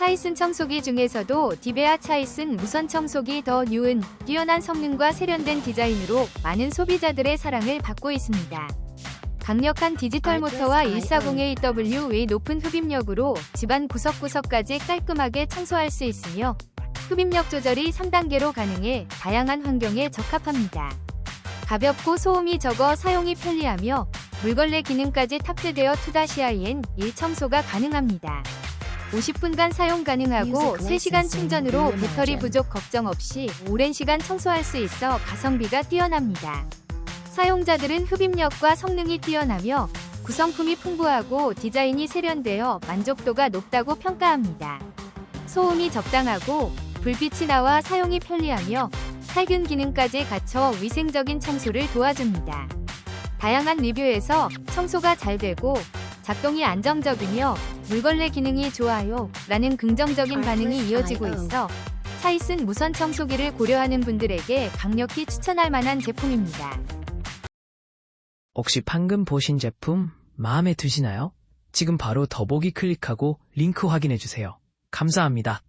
차이슨 청소기 중에서도 디베아 차이슨 무선 청소기 더 뉴은 뛰어난 성능과 세련된 디자인으로 많은 소비자들의 사랑을 받고 있습니다. 강력한 디지털 모터와 140AW의 높은 흡입력으로 집안 구석구석까지 깔끔하게 청소할 수 있으며 흡입력 조절이 3단계로 가능해 다양한 환경에 적합합니다. 가볍고 소음이 적어 사용이 편리하며 물걸레 기능까지 탑재되어 2-IN 1 청소가 가능합니다. 50분간 사용 가능하고 3시간 충전으로 배터리 부족 걱정 없이 오랜 시간 청소할 수 있어 가성비가 뛰어납니다. 사용자들은 흡입력과 성능이 뛰어나며 구성품이 풍부하고 디자인이 세련되어 만족도가 높다고 평가합니다. 소음이 적당하고 불빛이 나와 사용이 편리하며 살균 기능까지 갖춰 위생적인 청소를 도와줍니다. 다양한 리뷰에서 청소가 잘 되고 작동이 안정적이며 물걸레 기능이 좋아요 라는 긍정적인 반응이 이어지고 있어 차이슨 무선 청소기를 고려하는 분들에게 강력히 추천할 만한 제품입니다. 혹시 방금 보신 제품 마음에 드시나요? 지금 바로 더보기 클릭하고 링크 확인해주세요. 감사합니다.